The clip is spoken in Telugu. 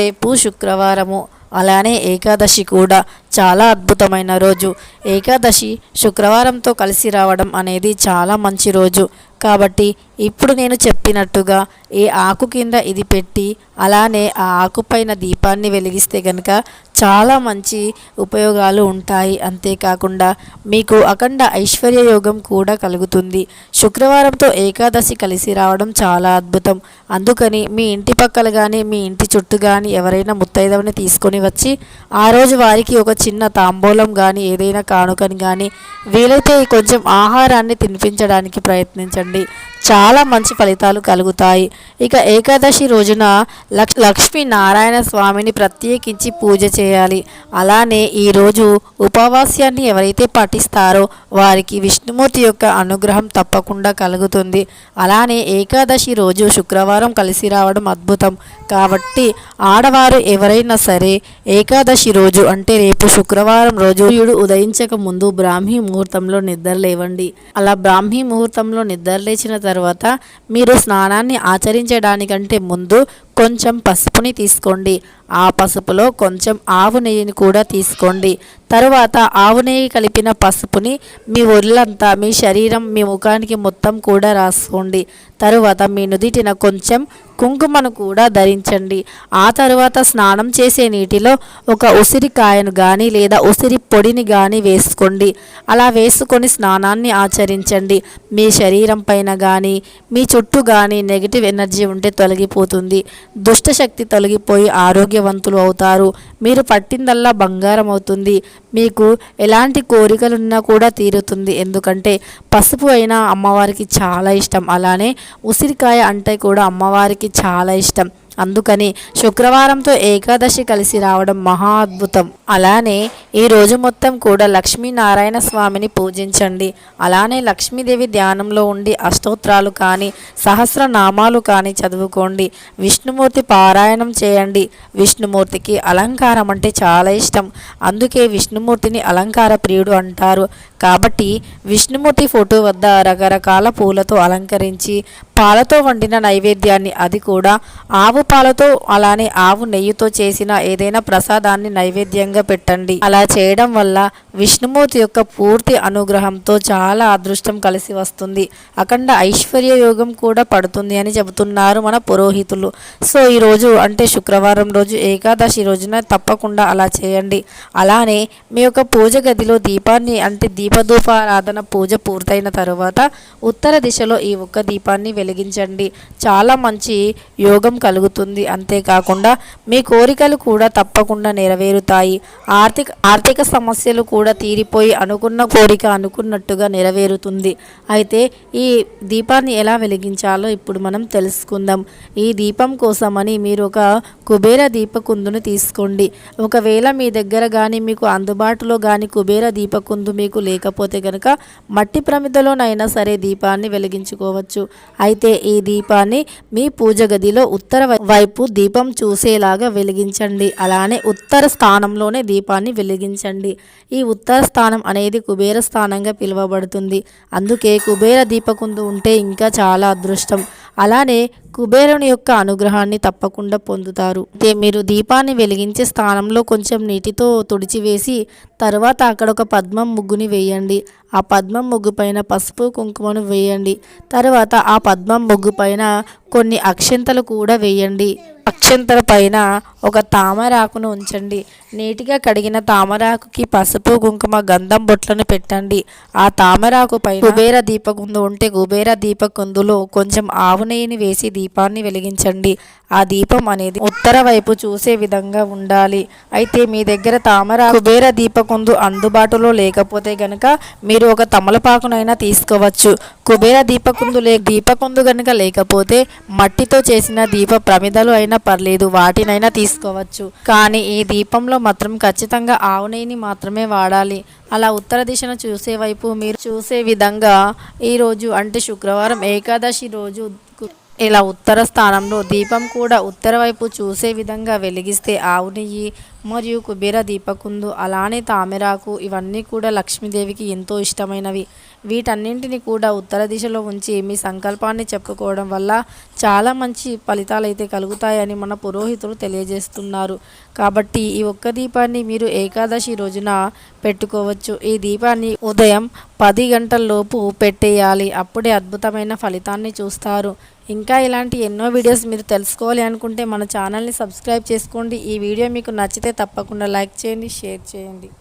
రేపు శుక్రవారము. అలానే ఏకాదశి కూడా చాలా అద్భుతమైన రోజు. ఏకాదశి శుక్రవారంతో కలిసి రావడం అనేది చాలా మంచి రోజు. కాబట్టి ఇప్పుడు నేను చెప్పినట్టుగా ఏ ఆకు కింద ఇది పెట్టి అలానే ఆ ఆకుపైన దీపాన్ని వెలిగిస్తే కనుక చాలా మంచి ఉపయోగాలు ఉంటాయి. అంతేకాకుండా మీకు అఖండ ఐశ్వర్య యోగం కూడా కలుగుతుంది. శుక్రవారంతో ఏకాదశి కలిసి రావడం చాలా అద్భుతం. అందుకని మీ ఇంటి పక్కల కానీ మీ ఇంటి చుట్టూ కానీ ఎవరైనా ముత్తైదవని తీసుకొని వచ్చి ఆ రోజు వారికి ఒక చిన్న తాంబూలం కానీ ఏదైనా కానుకని కానీ వీలైతే కొంచెం ఆహారాన్ని తినిపించడానికి ప్రయత్నించండి. చాలా మంచి ఫలితాలు కలుగుతాయి. ఇక ఏకాదశి రోజున లక్ష్ లక్ష్మీ నారాయణ స్వామిని ప్రత్యేకించి పూజ చేయాలి. అలానే ఈరోజు ఉపవాస్యాన్ని ఎవరైతే పాటిస్తారో వారికి విష్ణుమూర్తి యొక్క అనుగ్రహం తప్పకుండా కలుగుతుంది. అలానే ఏకాదశి రోజు శుక్రవారం కలిసి రావడం అద్భుతం. కాబట్టి ఆడవారు ఎవరైనా సరే ఏకాదశి రోజు అంటే రేపు శుక్రవారం రోజు సూర్యుడు ఉదయించక ముందు బ్రాహ్మీ ముహూర్తంలో నిద్ర లేవండి. అలా బ్రాహ్మీ ముహూర్తంలో నిద్ర లేచిన తర్వాత తర్వాత మీరు స్నానాన్ని ఆచరించడానికంటే ముందు కొంచెం పసుపుని తీసుకోండి. ఆ పసుపులో కొంచెం ఆవు నెయ్యిని కూడా తీసుకోండి. తరువాత ఆవు నెయ్యి కలిపిన పసుపుని మీ ఒళ్ళంతా మీ శరీరం మీ ముఖానికి మొత్తం కూడా రాసుకోండి. తరువాత మీ నుదిటిన కొంచెం కుంకుమను కూడా ధరించండి. ఆ తరువాత స్నానం చేసే నీటిలో ఒక ఉసిరికాయను కానీ లేదా ఉసిరి పొడిని కానీ వేసుకోండి. అలా వేసుకొని స్నానాన్ని ఆచరించండి. మీ శరీరం పైన కానీ మీ చుట్టూ కానీ నెగిటివ్ ఎనర్జీ ఉంటే తొలగిపోతుంది. దుష్టశక్తి తొలగిపోయి ఆరోగ్యవంతులు అవుతారు. మీరు పట్టిందల్లా బంగారం అవుతుంది. మీకు ఎలాంటి కోరికలున్నా కూడా తీరుతుంది. ఎందుకంటే పసుపు అయినా అమ్మవారికి చాలా ఇష్టం. అలానే ఉసిరికాయ అంటే కూడా అమ్మవారికి చాలా ఇష్టం. అందుకని శుక్రవారంతో ఏకాదశి కలిసి రావడం మహా అద్భుతం. అలానే ఈ రోజు మొత్తం కూడా లక్ష్మీనారాయణ స్వామిని పూజించండి. అలానే లక్ష్మీదేవి ధ్యానంలో ఉండి అష్టోత్రాలు కానీ సహస్రనామాలు కానీ చదువుకోండి. విష్ణుమూర్తి పారాయణం చేయండి. విష్ణుమూర్తికి అలంకారం అంటే చాలా ఇష్టం. అందుకే విష్ణుమూర్తిని అలంకార ప్రియుడు అంటారు. కాబట్టి విష్ణుమూర్తి ఫోటో వద్ద రకరకాల పూలతో అలంకరించి పాలతో వండిన నైవేద్యాన్ని అది కూడా ఆవు పాలతో అలానే ఆవు నెయ్యితో చేసిన ఏదైనా ప్రసాదాన్ని నైవేద్యంగా పెట్టండి. అలా చేయడం వల్ల విష్ణుమూర్తి యొక్క పూర్తి అనుగ్రహంతో చాలా అదృష్టం కలిసి వస్తుంది. అఖండ ఐశ్వర్య యోగం కూడా పడుతుంది అని చెబుతున్నారు మన పురోహితులు. సో ఈ రోజు అంటే శుక్రవారం రోజు ఏకాదశి రోజున తప్పకుండా అలా చేయండి. అలానే మీ యొక్క పూజ గదిలో దీపాన్ని అంటే దీపధూపారాధన పూజ పూర్తయిన తరువాత ఉత్తర దిశలో ఈ ఒక్క దీపాన్ని వెలిగించండి. చాలా మంచి యోగం కలుగుతుంది. అంతేకాకుండా మీ కోరికలు కూడా తప్పకుండా నెరవేరుతాయి. ఆర్థిక ఆర్థిక సమస్యలు కూడా తీరిపోయి అనుకున్న కోరిక అనుకున్నట్టుగా నెరవేరుతుంది. అయితే ఈ దీపాన్ని ఎలా వెలిగించాలో ఇప్పుడు మనం తెలుసుకుందాం. ఈ దీపం కోసమని మీరు ఒక కుబేర దీపకుందును తీసుకోండి. ఒకవేళ మీ దగ్గర కానీ మీకు అందుబాటులో కానీ కుబేర దీపకుందు మీకు లేకపోతే కనుక మట్టి ప్రమిదలోనైనా సరే దీపాన్ని వెలిగించుకోవచ్చు. అయితే ఈ దీపాన్ని మీ పూజ గదిలో ఉత్తర వైపు దీపం చూసేలాగా వెలిగించండి. అలానే ఉత్తర స్థానంలోనే దీపాన్ని వెలిగించండి. ఈ ఉత్తర స్థానం అనేది కుబేర స్థానంగా పిలువబడుతుంది. అందుకే కుబేర దీపకుందు ఉంటే ఇంకా చాలా అదృష్టం. అలానే కుబేరుని యొక్క అనుగ్రహాన్ని తప్పకుండా పొందుతారు. అయితే మీరు దీపాన్ని వెలిగించే స్థానంలో కొంచెం నీటితో తుడిచివేసి తర్వాత అక్కడ ఒక పద్మం ముగ్గుని వేయండి. ఆ పద్మం ముగ్గు పైన పసుపు కుంకుమను వేయండి. తర్వాత ఆ పద్మం ముగ్గు పైన కొన్ని అక్షంతలు కూడా వేయండి. అక్షంతల పైన ఒక తామరాకును ఉంచండి. నీటిగా కడిగిన తామరాకుకి పసుపు కుంకుమ గంధం బొట్లను పెట్టండి. ఆ తామరాకు పైన కుబేర దీపకుందు ఉంటే కుబేర దీపకుందులో కొంచెం ఆవు నెయ్యిని వేసి దీపాన్ని వెలిగించండి. ఆ దీపం అనేది ఉత్తర వైపు చూసే విధంగా ఉండాలి. అయితే మీ దగ్గర తామర కుబేర దీపకుందు అందుబాటులో లేకపోతే గనక మీరు ఒక తమలపాకునైనా తీసుకోవచ్చు. కుబేర దీపకుందు లే దీపకుందు గనక లేకపోతే మట్టితో చేసిన దీప ప్రమిదలు అయినా పర్లేదు. వాటినైనా తీసుకోవచ్చు కానీ ఈ దీపంలో మాత్రం ఖచ్చితంగా ఆవు నెయ్యిని మాత్రమే వాడాలి. అలా ఉత్తర దిశను చూసే వైపు మీరు చూసే విధంగా ఈరోజు అంటే శుక్రవారం ఏకాదశి రోజు ఇలా ఉత్తర స్థానంలో దీపం కూడా ఉత్తర వైపు చూసే విధంగా వెలిగిస్తే ఆవు నెయ్యి మరియు కుబేర దీపకుందు అలానే తామెరాకు ఇవన్నీ కూడా లక్ష్మీదేవికి ఎంతో ఇష్టమైనవి. వీటన్నింటిని కూడా ఉత్తర దిశలో ఉంచి మీ సంకల్పాన్ని చెప్పుకోవడం వల్ల చాలా మంచి ఫలితాలు అయితే కలుగుతాయని మన పురోహితులు తెలియజేస్తున్నారు. కాబట్టి ఈ ఒక్క దీపాన్ని మీరు ఏకాదశి రోజున పెట్టుకోవచ్చు. ఈ దీపాన్ని ఉదయం పది గంటల్లోపు పెట్టేయాలి. అప్పుడే అద్భుతమైన ఫలితాన్ని చూస్తారు. ఇంకా ఇలాంటి ఎన్నో వీడియోస్ మీరు తెలుసుకోవాలి అనుకుంటే మన ఛానల్ని సబ్స్క్రైబ్ చేసుకోండి. ఈ వీడియో మీకు నచ్చితే తప్పకుండా లైక్ చేయండి షేర్ చేయండి.